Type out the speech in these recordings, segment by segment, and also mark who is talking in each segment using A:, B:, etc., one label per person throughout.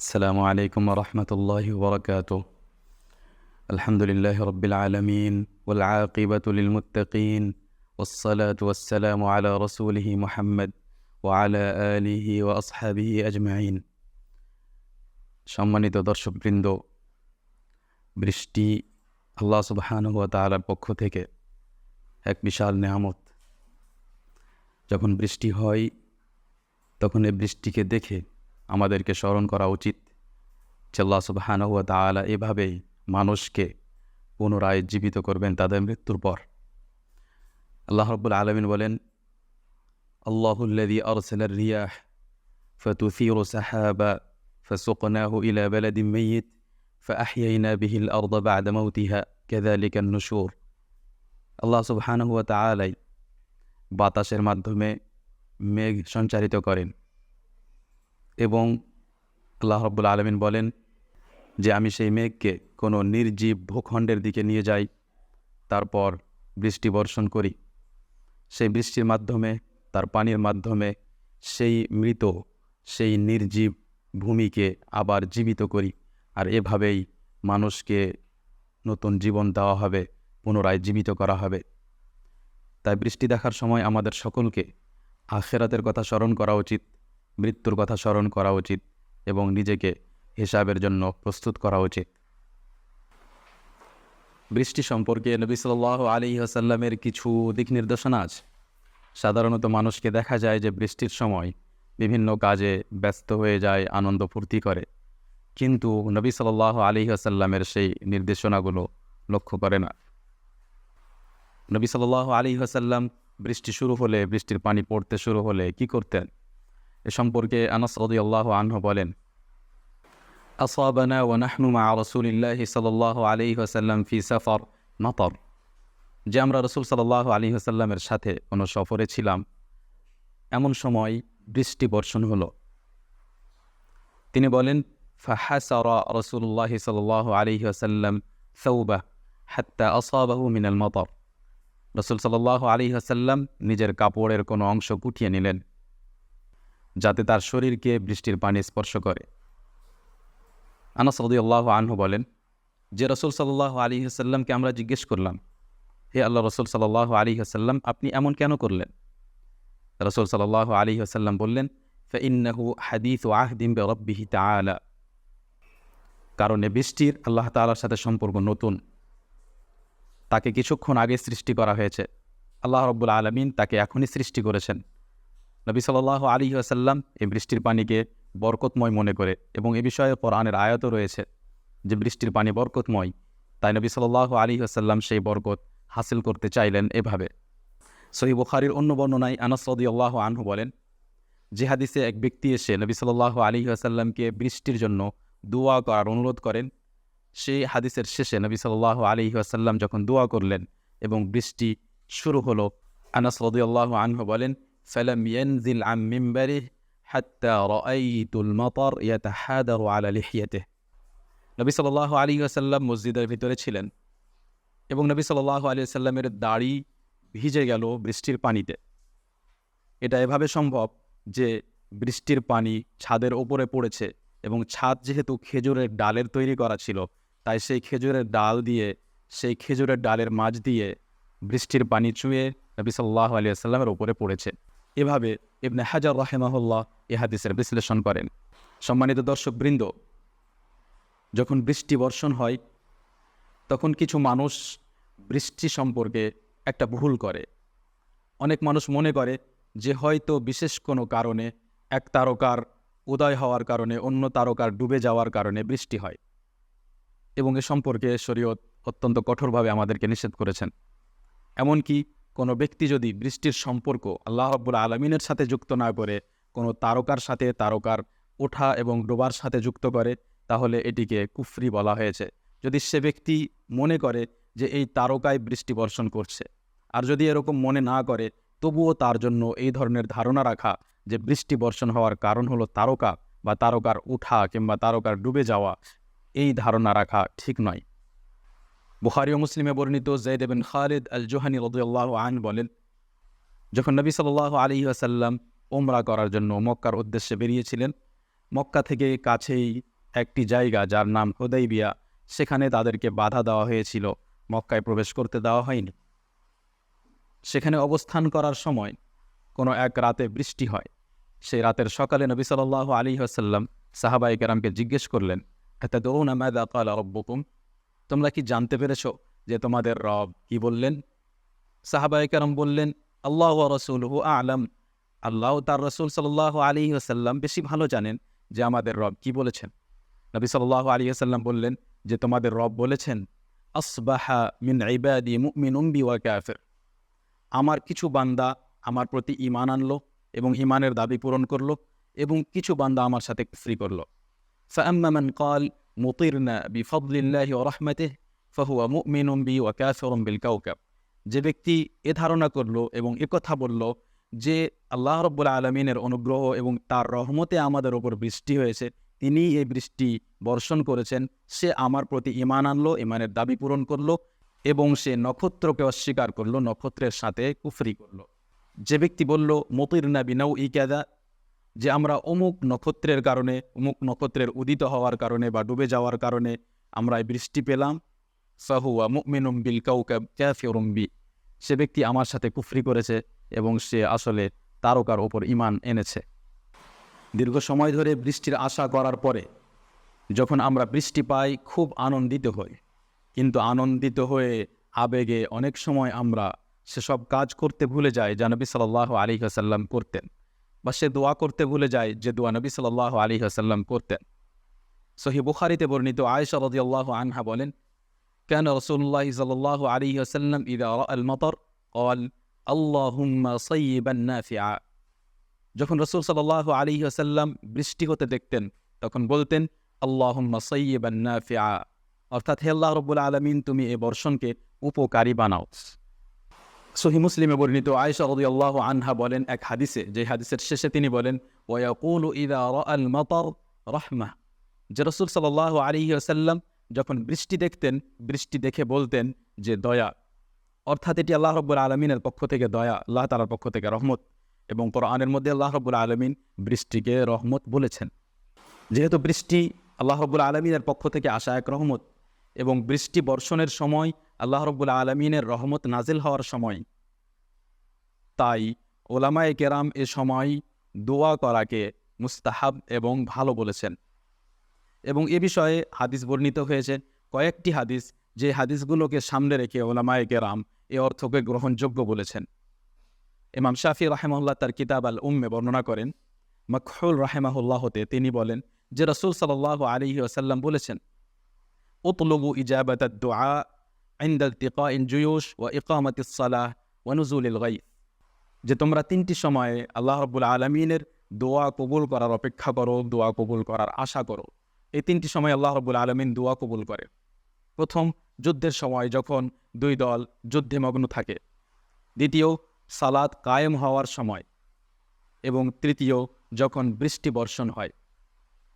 A: السلام عليكم ورحمة الله وبركاته الحمد لله رب العالمين والعاقبة للمتقين والصلاة والسلام على رسوله محمد وعلى آله وأصحابه أجمعين সম্মানিত দর্শকবৃন্দ বৃষ্টি আল্লাহ সুবহানাহু ওয়া তাআলার পক্ষ থেকে এক বিশাল নেয়ামত যখন বৃষ্টি হয় তখন এই বৃষ্টিকে দেখে আমাদেরকে স্মরণ করা উচিত যে আল্লাহ সুবহানাহু ওয়া তাআলা এভাবেই মানুষকে পুনরায় জীবিত করবেন তাদের মৃত্যুর পর আল্লাহ রব্বুল আলমিন বলেন আল্লাহুল্লাদি আরসালার রিয়াহ فتثير سحابا فسقناه إلى بلد ميت فأحيينا به الأرض بعد موتها كذلك النشور আল্লাহ সুবহানাহু ওয়া তাআলাই বাতাসের মাধ্যমে মেঘ সঞ্চারিত করেন এবং আল্লাহ রব্বুল আলমিন বলেন যে আমি সেই মেঘকে কোনো নির্জীব ভূখণ্ডের দিকে নিয়ে যাই, তারপর বৃষ্টি বর্ষণ করি। সেই বৃষ্টির মাধ্যমে, তার পানির মাধ্যমে সেই মৃত, সেই নির্জীব ভূমিকে আবার জীবিত করি আর এভাবেই মানুষকে নতুন জীবন দেওয়া হবে, পুনরায় জীবিত করা হবে। তাই বৃষ্টি দেখার সময় আমাদের সকলকে আখেরাতের কথা স্মরণ করা উচিত। মৃত্যুর কথা স্মরণ করা উচিত এবং নিজেকে হিসাবের জন্য প্রস্তুত করা উচিত। বৃষ্টি সম্পর্কে নবী সাল্লাহ আলী আসাল্লামের কিছু দিক নির্দেশনা আছে। সাধারণত মানুষকে দেখা যায় যে বৃষ্টির সময় বিভিন্ন কাজে ব্যস্ত হয়ে যায়, আনন্দ ফুর্তি করে। কিন্তু নবী সাল্লাহ আলী আসাল্লামের সেই নির্দেশনাগুলো লক্ষ্য করে না। নবী সাল্লাহ আলী আসাল্লাম বৃষ্টি শুরু হলে, বৃষ্টির পানি পড়তে শুরু হলে কি করতেন? এ সম্পর্কে আনাস রদি আল্লাহ আনহ বলেন, আসাবানা ওয়ানাহনু মা রসুলিল্লাহি সাল্লাহ আলী হাসাল্লাম ফি সাফর মাতর যে আমরা রসুল সাল্লাহ আলী হাসাল্লামের সাথে কোনো সফরে ছিলাম, এমন সময় বৃষ্টি বর্ষণ হলো। তিনি বলেন, ফাহাসর রসুল্লাহ সাল্লাহ আলী হাসাল্লাম সৌবা হাত্তা আসাবাহু মিনাল মতর। রসুল সাল্লাহ আলী হাসাল্লাম নিজের কাপড়ের কোনো অংশ গুটিয়ে নিলেন। যাতে তার শরীরকে বৃষ্টির পানি স্পর্শ করে। আনাস রদিয়াল্লাহ আনহু বলেন, যে রসুল সাল্লাহ আলী হাসাল্লামকে আমরা জিজ্ঞেস করলাম, হে আল্লাহ রসুল সাল্লাহ আলী হাসাল্লাম আপনি এমন কেন করলেন? রসুল সাল্লাহ আলী হাসাল্লাম বললেন ফইন্নাহু হাদিস ও আহদিম রব্বিহি তালা কারণ বৃষ্টির আল্লাহ তালার সাথে সম্পর্ক নতুন। তাকে কিছুক্ষণ আগে সৃষ্টি করা হয়েছে। আল্লাহ রব্বুল আলমিন তাকে এখনই সৃষ্টি করেছেন। নবী সাল্লাহ আলী আসাল্লাম এই বৃষ্টির পানিকে বরকতময় মনে করে এবং এ বিষয়ে কোরআনের আয়াতও রয়েছে যে বৃষ্টির পানি বরকতময়। তাই নবী সাল্লাহ আলী আসাল্লাম সেই বরকত হাসিল করতে চাইলেন এভাবে। সহি বুখারির অন্য বর্ণনায় আনাস আল্লাহ আনহু বলেন, যে হাদিসে এক ব্যক্তি এসে নবী সাল্লাহ আলী আসাল্লামকে বৃষ্টির জন্য দোয়া করার অনুরোধ করেন সেই হাদিসের শেষে নবী সাল্লাহ আলী আসাল্লাম যখন দোয়া করলেন এবং বৃষ্টি শুরু হলো, আনাস রদিয়াল্লাহ আনহু বলেন فلم ينزل عن منبره حتى رأيت المطر يتحادر على لحيته নবী সাল্লাহ আলী আসাল্লাম মসজিদের ভিতরে ছিলেন এবং নবী সাল্লাহ আলী আসাল্লামের দাড়ি ভিজে গেল বৃষ্টির পানিতে এটা এভাবে সম্ভব যে বৃষ্টির পানি ছাদের ওপরে পড়েছে এবং ছাদ যেহেতু খেজুরের ডালের তৈরি করা ছিল তাই সেই খেজুরের ডাল দিয়ে সেই খেজুরের ডালের মাঝ দিয়ে বৃষ্টির পানি চুয়ে নবী সাল্লাহ আলী আসাল্লামের ওপরে পড়েছে এভাবে ইবনে হাজার রাহেমাহুল্লাহ এ হাদিসের বিশ্লেষণ করেন। সম্মানিত দর্শকবৃন্দ, যখন বৃষ্টি বর্ষণ হয়, তখন কিছু মানুষ বৃষ্টি সম্পর্কে একটা ভুল করে। অনেক মানুষ মনে করে যে হয়তো বিশেষ কোনো কারণে এক তারকার উদয় হওয়ার কারণে অন্য তারকার ডুবে যাওয়ার কারণে বৃষ্টি হয়। এবং এ সম্পর্কে শরীয়ত অত্যন্ত কঠোরভাবে আমাদেরকে নিষেধ করেছেন। এমনকি কোনো ব্যক্তি যদি বৃষ্টির সম্পর্ক আল্লাহ রব্বুল আলমিনের সাথে যুক্ত না করে, কোনো তারকার সাথে তারকার ওঠা এবং ডোবার সাথে যুক্ত করে, তাহলে এটিকে কুফরি বলা হয়েছে। যদি সে ব্যক্তি মনে করে যে এই তারকায় বৃষ্টি বর্ষণ করছে, আর যদি এরকম মনে না করে, তবুও তার জন্য এই ধরনের ধারণা রাখা যে বৃষ্টি বর্ষণ হওয়ার কারণ হলো তারকা বা তারকার উঠা কিংবা তারকার ডুবে যাওয়া, এই ধারণা রাখা ঠিক নয়। বুখারি ও মুসলিমে বর্ণিত জৈদ বিন খালিদ আল জোহানি রদুল্লাহ আন বলেন, যখন নবী সাল আলী আসাল্লাম ওমরা করার জন্য মক্কার উদ্দেশ্যে বেরিয়েছিলেন, মক্কা থেকে কাছেই একটি জায়গা যার নাম হোদাইবিয়া, সেখানে তাদেরকে বাধা দেওয়া হয়েছিল। মক্কায় প্রবেশ করতে দেওয়া হয়নি। সেখানে অবস্থান করার সময় কোনো এক রাতে বৃষ্টি হয়। সেই রাতের সকালে নবী সাল্লাহ আলী আসাল্লাম সাহাবাই কেরামকে জিজ্ঞেস করলেন এত দৌন আমাদা কাল রব্বকুম? তোমরা কি জানতে পেরেছ যে তোমাদের রব কি বললেন? সাহাবাইকারম বললেন, আল্লাহ রসুল হু আলম। আল্লাহ তার রসুল সাল্লাহ আলী আসাল্লাম বেশি ভালো জানেন যে আমাদের রব কি বলেছেন। নবী সাল্লাহ আলী আসাল্লাম বললেন যে, তোমাদের রব বলেছেন, আসবাহা মিন ইবাদি মিন উম্বি ওয়া কাফের। আমার কিছু বান্দা আমার প্রতি ইমান আনলো এবং ইমানের দাবি পূরণ করল এবং কিছু বান্দা আমার সাথে ফ্রি করল। ফ্যাম্মামান কল মুতিরনা বিফদলিল্লাহি ওরহমতে ফাহুয়া মুমিনুম বি ওয়াকাফরম বিল কাউকাব যে ব্যক্তি এ ধারণা করল এবং কথা বলল যে আল্লাহ রব্বুল আলমিনের অনুগ্রহ এবং তার রহমতে আমাদের ওপর বৃষ্টি হয়েছে তিনি এই বৃষ্টি বর্ষণ করেছেন সে আমার প্রতি ইমান আনলো ইমানের দাবি পূরণ করল এবং সে নক্ষত্রকে অস্বীকার করল নক্ষত্রের সাথে কুফরি করল। যে ব্যক্তি বলল মতির নাবি নৌ ইকাদা যে আমরা অমুক নক্ষত্রের কারণে, অমুক নক্ষত্রের উদিত হওয়ার কারণে বা ডুবে যাওয়ার কারণে আমরা বৃষ্টি পেলাম। সাহুয়া মুমিনুম বিল কাউকাব ক্যাফিরুম বি। সে ব্যক্তি আমার সাথে কুফরি করেছে এবং সে আসলে তারকার ওপর ইমান এনেছে। দীর্ঘ সময় ধরে বৃষ্টির আশা করার পরে যখন আমরা বৃষ্টি পাই, খুব আনন্দিত হই। কিন্তু আনন্দিত হয়ে আবেগে অনেক সময় আমরা সেসব কাজ করতে ভুলে যাই যা নবী সাল্লাহ আলী হাসাল্লাম করতেন। বা সে দোয়া করতে ভুলে যায় যে দোয়া নবী সাল আলী আসাল্লাম করতেন। সহি বুখারিতে বর্ণিত আয়সা রদি আল্লাহ আনহা বলেন, কেন রসুল্লাহ সাল্লাহ আলী আসাল্লাম ইদ আল মতর? অল আল্লাহুম্মা যখন রসুল সাল্লাহ আলী আসাল্লাম বৃষ্টি হতে দেখতেন, তখন বলতেন, আল্লাহুম্মা সৈবান্নাফিয়া অর্থাৎ, হে আল্লাহ রব্বুল আলমিন, তুমি এ বর্ষণকে উপকারী বানাও। সহি মুসলিমে বর্ণিত আয়েশা রাদিয়াল্লাহ আনহা বলেন এক হাদিসে, যে হাদিসের শেষে তিনি বলেন ইদা রাহমা যে রসুল সাল্লাহ আলী আসাল্লাম যখন বৃষ্টি দেখতেন, বৃষ্টি দেখে বলতেন যে দয়া। অর্থাৎ এটি আল্লাহ রব্বুল আলমিনের পক্ষ থেকে দয়া, আল্লাহ তালার পক্ষ থেকে রহমত। এবং কোরআনের মধ্যে আল্লাহ রব্বুল আলমিন বৃষ্টিকে রহমত বলেছেন। যেহেতু বৃষ্টি আল্লাহ রব্বুল আলমিনের পক্ষ থেকে আসা এক রহমত এবং বৃষ্টি বর্ষণের সময় আল্লাহ রব্বুল আলমিনের রহমত নাজিল হওয়ার সময়। তাই ওলামায়ে কেরাম এ সময় দোয়া করাকে মুস্তাহাব এবং ভালো বলেছেন। এবং এ বিষয়ে হাদিস বর্ণিত হয়েছে, কয়েকটি হাদিস যে হাদিসগুলোকে সামনে রেখে ওলামায়ে কেরাম এ অর্থকে গ্রহণযোগ্য বলেছেন। ইমাম শাফি রাহেমাহুল্লাহ তার কিতাব আল উম্মে বর্ণনা করেন মখুল রাহেমাহুল্লাহ হতে তিনি বলেন যে রসুল সাল্লাহ আলী আসাল্লাম বলেছেন, উতলবু ইজাবাত দোয়া ইন জুয়ুস ও ইকামত সালাহ ওয়ানুজুল গাই যে তোমরা তিনটি সময়ে আল্লাহ রব্বুল আলমিনের দোয়া কবুল করার অপেক্ষা করো দোয়া কবুল করার আশা করো এই তিনটি সময় আল্লাহ রব্বুল আলমিন দোয়া কবুল করে। প্রথম, যুদ্ধের সময় যখন দুই দল যুদ্ধে মগ্ন থাকে। দ্বিতীয় সালাদ কায়েম হওয়ার সময়। এবং তৃতীয়, যখন বৃষ্টি বর্ষণ হয়।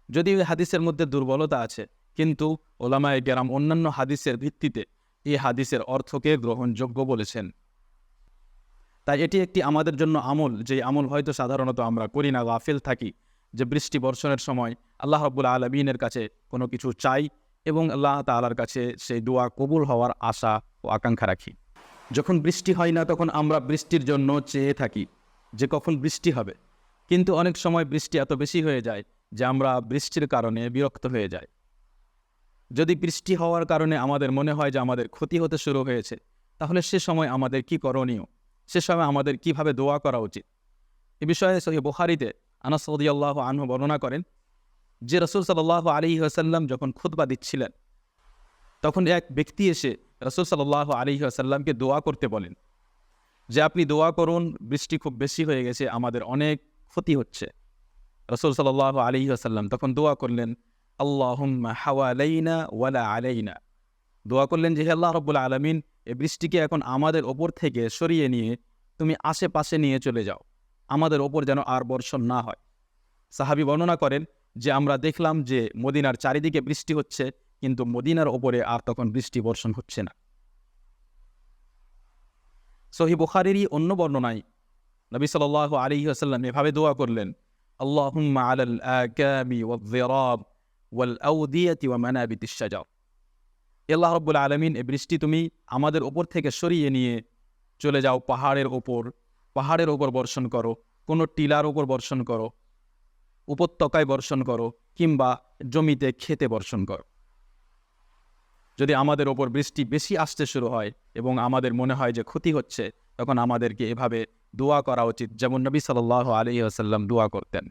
A: যদিও হাদিসের মধ্যে দুর্বলতা আছে, কিন্তু ওলামায় গেরাম অন্যান্য হাদিসের ভিত্তিতে এই হাদিসের অর্থকে গ্রহণযোগ্য বলেছেন। তাই এটি একটি আমাদের জন্য আমল, যে আমল হয়তো সাধারণত আমরা করি না, গাফিল থাকি, যে বৃষ্টি বর্ষণের সময় আল্লাহ রব্বুল আলমিনের কাছে কোনো কিছু চাই এবং আল্লাহ তালার কাছে সেই দোয়া কবুল হওয়ার আশা ও আকাঙ্ক্ষা রাখি। যখন বৃষ্টি হয় না, তখন আমরা বৃষ্টির জন্য চেয়ে থাকি যে কখন বৃষ্টি হবে। কিন্তু অনেক সময় বৃষ্টি এত বেশি হয়ে যায় যে আমরা বৃষ্টির কারণে বিরক্ত হয়ে যাই। যদি বৃষ্টি হওয়ার কারণে আমাদের মনে হয় যে আমাদের ক্ষতি হতে শুরু হয়েছে, তাহলে সে সময় আমাদের কি করণীয়? সে সময় আমাদের কীভাবে দোয়া করা উচিত? এ বিষয়ে সহি বুখারিতে আনাস আল্লাহ আনহু বর্ণনা করেন যে রসুল সাল্লাহ আলী আসাল্লাম যখন খুতবা দিচ্ছিলেন, তখন এক ব্যক্তি এসে রসুল সাল্লাহ আলী আসাল্লামকে দোয়া করতে বলেন যে, আপনি দোয়া করুন, বৃষ্টি খুব বেশি হয়ে গেছে, আমাদের অনেক ক্ষতি হচ্ছে। রসুল সাল্লাহ আলী আসাল্লাম তখন দোয়া করলেন আল্লাহম্মা হাওয়ালাইনা ওয়ালা আলাইনা। দোয়া করলেন যে আল্লাহ রব্বুল আলমিন, এ বৃষ্টিকে এখন আমাদের ওপর থেকে সরিয়ে নিয়ে তুমি আশেপাশে নিয়ে চলে যাও। আমাদের ওপর যেন আর বর্ষণ না হয়। সাহাবি বর্ণনা করেন যে, আমরা দেখলাম যে, মদিনার চারিদিকে বৃষ্টি হচ্ছে, কিন্তু মদিনার ওপরে আর তখন বৃষ্টি বর্ষণ হচ্ছে না। সহি বুখারেরই অন্য বর্ণনায় নবী সাল আলী আসাল্লাম এভাবে দোয়া করলেন আল্লাহ আলাল আকামি ওয়াল আউদিয়াতি ওয়া মানাবিত রব্বুল আলমিন, এ বৃষ্টি তুমি আমাদের ওপর থেকে সরিয়ে নিয়ে চলে যাও, পাহাড়ের ওপর পাহাড়ের ওপর বর্ষণ করো, কোনো টিলার ওপর বর্ষণ করো, উপত্যকায় বর্ষণ করো, কিংবা জমিতে খেতে বর্ষণ করো। যদি আমাদের ওপর বৃষ্টি বেশি আসতে শুরু হয় এবং আমাদের মনে হয় যে ক্ষতি হচ্ছে, তখন আমাদেরকে এভাবে দোয়া করা উচিত, যেমন নবী সাল আলী আসাল্লাম দোয়া করতেন।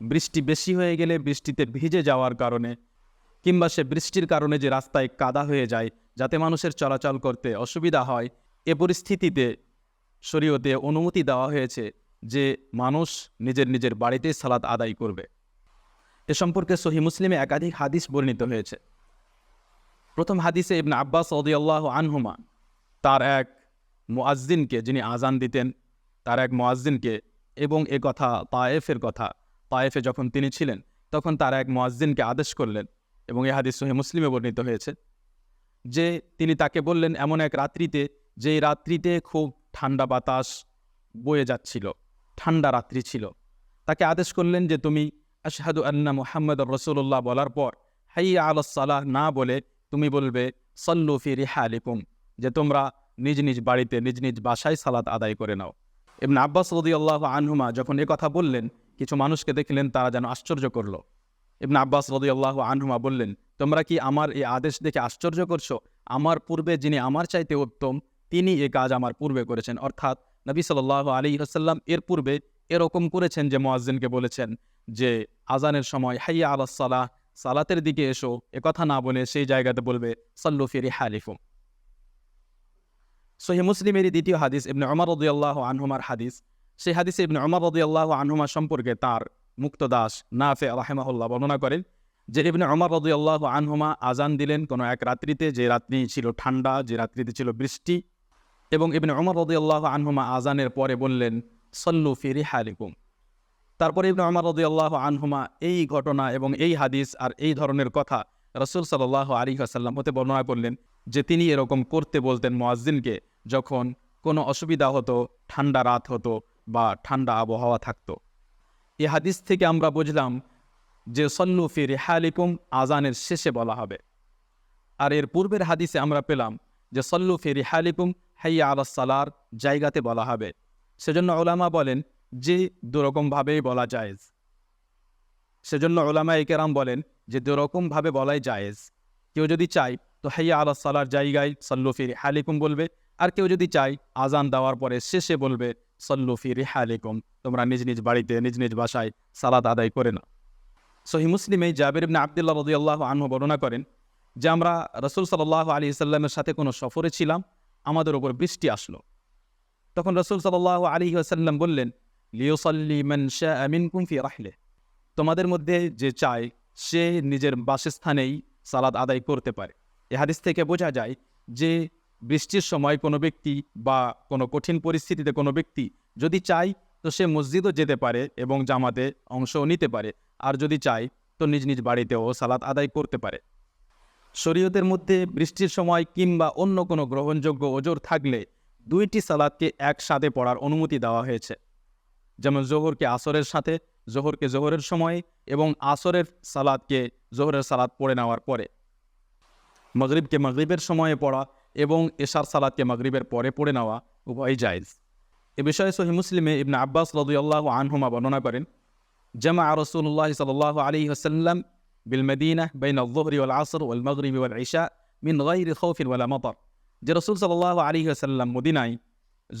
A: বৃষ্টি বেশি হয়ে গেলে বৃষ্টিতে ভিজে যাওয়ার কারণে কিংবা সে বৃষ্টির কারণে যে রাস্তায় কাদা হয়ে যায়, যাতে মানুষের চলাচল করতে অসুবিধা হয়, এ পরিস্থিতিতে শরীয়তে অনুমতি দেওয়া হয়েছে যে মানুষ নিজের নিজের বাড়িতে সালাদ আদায় করবে। এ সম্পর্কে সহি মুসলিমে একাধিক হাদিস বর্ণিত হয়েছে। প্রথম হাদিসে ইবনা আব্বাস সদিয়াল্লাহ আনহুমা, তার এক মোয়াজ্জিনকে যিনি আজান দিতেন, তার এক মোয়াজ্জিনকে এবং এ কথা তায়েফের কথা তায়েফে যখন তিনি ছিলেন, তখন তার এক মোয়াজ্জিনকে আদেশ করলেন এবং এ সহি মুসলিমে বর্ণিত হয়েছে যে তিনি তাকে বললেন, এমন এক রাত্রিতে যে রাত্রিতে খুব ঠান্ডা বাতাস বয়ে যাচ্ছিল, ঠান্ডা রাত্রি ছিল, তাকে আদেশ করলেন যে তুমি আশহাদু আন্না মুহাম্মদ রসুল্লাহ বলার পর, হাইয়া আলাহ না বলে তুমি বলবে, সল্লু ফি রিহালিকুম, যে তোমরা নিজ নিজ বাড়িতে, নিজ নিজ বাসায় সালাত আদায় করে নাও। এমন আব্বাস রদি আল্লাহ আনহুমা যখন কথা বললেন কিছু মানুষকে দেখলেন তারা যেন আশ্চর্য করল। ইবন আব্বাস রদি আল্লাহ আনহুমা বললেন, তোমরা কি আমার এই আদেশ দেখে আশ্চর্য করছ? আমার পূর্বে যিনি আমার চাইতে উত্তম, তিনি এ কাজ আমার পূর্বে করেছেন। অর্থাৎ নবী সাল আলী হাসাল্লাম এর পূর্বে এরকম করেছেন যে মোয়াজ্জিনকে বলেছেন যে, আজানের সময় হাইয়া আলাহ সালাহ, সালাতের দিকে এসো কথা না বলে সেই জায়গাতে বলবে, সল্লু ফিরি হালিফুম সহি মুসলিমেরই দ্বিতীয় হাদিস ইবনে অমর রদিয়াল্লাহ আনহুমার হাদিস। সেই হাদিসে ইবনে অমর রদিয়াল্লাহ আনহুমা সম্পর্কে তার মুক্তদাস নাফে রাহেমাহুল্লাহ বর্ণনা করেন যে ইবনে অমর রদিয়াল্লাহ আনহুমা আজান দিলেন কোনো এক রাত্রিতে, যে রাত্রি ছিল ঠান্ডা, যে রাত্রিতে ছিল বৃষ্টি এবং ইবনে অমর রদিয়াল্লাহ আনহুমা আজানের পরে বললেন, সল্লু ফিরি হালিকুম তারপরে ইবনে অমর রদিয়াল্লাহ আনহুমা এই ঘটনা এবং এই হাদিস আর এই ধরনের কথা রসুল সাল্লাহ আলী আসাল্লাম হতে বর্ণনা করলেন যে তিনি এরকম করতে বলতেন মোয়াজ্জিনকে যখন কোনো অসুবিধা হতো, ঠান্ডা রাত হতো বা ঠান্ডা আবহাওয়া থাকতো। এ হাদিস থেকে আমরা বুঝলাম যে, সল্লু ফি রেহালিকুম আজানের শেষে বলা হবে। আর এর পূর্বের হাদিসে আমরা পেলাম যে, সল্লু ফি রেহালিকুম হাইয়া আলাহ সালার জায়গাতে বলা হবে। সেজন্য ওলামা বলেন যে, দুরকমভাবেই বলা জায়েজ। সেজন্য ওলামা একেরাম বলেন যে, দুরকমভাবে বলাই জায়েজ। কেউ যদি চায়, তো হাইয়া আলাহ সালার জায়গায় সল্লুফির হালিকুম বলবে। আর কেউ যদি চায়, আজান দেওয়ার পরে শেষে বলবে সল্লুফির হালিকুম তোমরা নিজ নিজ বাড়িতে, নিজ নিজ বাসায় সালাদ আদায় করে না সহি মুসলিমে জাবির ইবনে আবদুল্লাহ রদিয়াল্লাহ আনহু বর্ণনা করেন যে, আমরা রসুল সাল্লাহ আলী সাল্লামের সাথে কোনো সফরে ছিলাম, আমাদের ওপর বৃষ্টি আসলো। তখন রসুল সাল্লাহ আলী আসাল্লাম বললেন লিওসল্লি মান শাহ আমিন কুমফি রাহলে। তোমাদের মধ্যে যে চায়, সে নিজের বাসস্থানেই সালাদ আদায় করতে পারে। এ হাদিস থেকে বোঝা যায় যে বৃষ্টির সময় কোনো ব্যক্তি বা কোনো কঠিন পরিস্থিতিতে কোনো ব্যক্তি যদি চায়, তো সে মসজিদও যেতে পারে এবং জামাতে অংশও নিতে পারে। আর যদি চায়, তো নিজ নিজ বাড়িতেও সালাদ আদায় করতে পারে। শরীয়তের মধ্যে বৃষ্টির সময় কিংবা অন্য কোনো গ্রহণযোগ্য ওজোর থাকলে দুইটি সালাদকে একসাথে পড়ার অনুমতি দেওয়া হয়েছে। যেমন জোহরকে আসরের সাথে, জোহরকে জোহরের সময় এবং আসরের সালাদকে জোহরের সালাদ পড়ে নেওয়ার পরে। মগরিবকে মগরিবের সময়ে পড়া এবং এশার সালাতকে মগরিবের পরে পড়ে নেওয়া উভয় জায়জ। এ বিষয়ে সহি মুসলিমে ইবনা আব্বাস রদুল্লাহ আনহুমা বর্ণনা করেন জামা রসুল্লাহ সাল্লাহ আলী হাসাল্লাম বিলমদিনা বেন আল্লাহরি ওয়াল আসর ওয়াল মগরিবি ওয়াল ঈশা মিন গাইরি খৌফিন ওয়ালা মতর। যে রসুল সাল্লাহ আলী হাসাল্লাম মদিনায়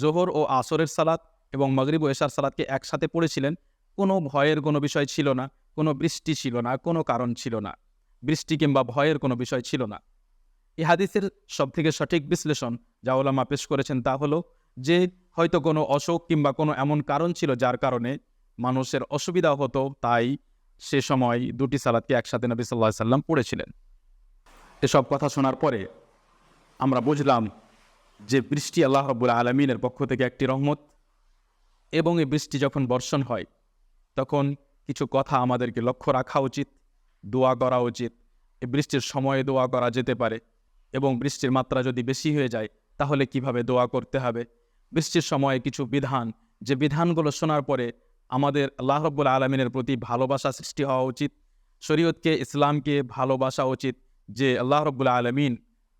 A: জোহর ও আসরের সালাত এবং মগরিব ও এশার সালাদকে একসাথে পড়েছিলেন, কোনো ভয়ের কোনো বিষয় ছিল না, কোনো বৃষ্টি ছিল না, কোনো কারণ ছিল না। বৃষ্টি কিংবা ভয়ের কোনো বিষয় ছিল না। এই হাদিসের সবথেকে সঠিক বিশ্লেষণ যা ওলামা পেশ করেছেন তা হলো যে হয়তো কোনো অসুখ কিংবা কোনো এমন কারণ ছিল যার কারণে মানুষের অসুবিধা হতো, তাই সে সময় দুটি সালাদকে একসাথে নবী সাল্লাহ সাল্লাম পড়েছিলেন। এসব কথা শোনার পরে আমরা বুঝলাম যে বৃষ্টি আল্লাহ রব্বুল আলমিনের পক্ষ থেকে একটি রহমত এবং এই বৃষ্টি যখন বর্ষণ হয়, তখন কিছু কথা আমাদেরকে লক্ষ্য রাখা উচিত, দোয়া করা উচিত। এই বৃষ্টির সময়ে দোয়া করা যেতে পারে। এবং বৃষ্টির মাত্রা যদি বেশি হয়ে যায়, তাহলে কীভাবে দোয়া করতে হবে? বৃষ্টির সময়ে কিছু বিধান, যে বিধানগুলো শোনার পরে আমাদের আল্লাহ রব্বুল আলমিনের প্রতি ভালোবাসা সৃষ্টি হওয়া উচিত। শরীয়তকে, ইসলামকে ভালোবাসা উচিত, যে আল্লাহ রব্বুল আলমিন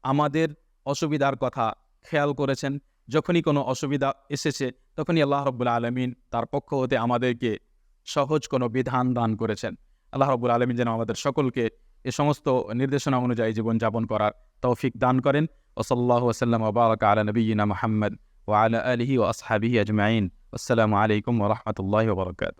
A: আমাদের অসুবিধার কথা খেয়াল করেছেন। যখনই কোনো অসুবিধা এসেছে, তখনই আল্লাহ রব্বুল আলমিন তার পক্ষ হতে আমাদেরকে সহজ কোনো বিধান দান করেছেন। আল্লাহ রব্বুল আলমিন যেন আমাদের সকলকে এ সমস্ত নির্দেশনা অনুযায়ী জীবনযাপন করার তৌফিক দান করেন। ওসল্লাহ ওসাল্লাম ওবারক আলা নবীনা মোহাম্মদ ওয়ালা আলহি ও আসহাবিহি আজমাইন। আসসালামু আলাইকুম ওরহমতুল্লাহ ওবরকাত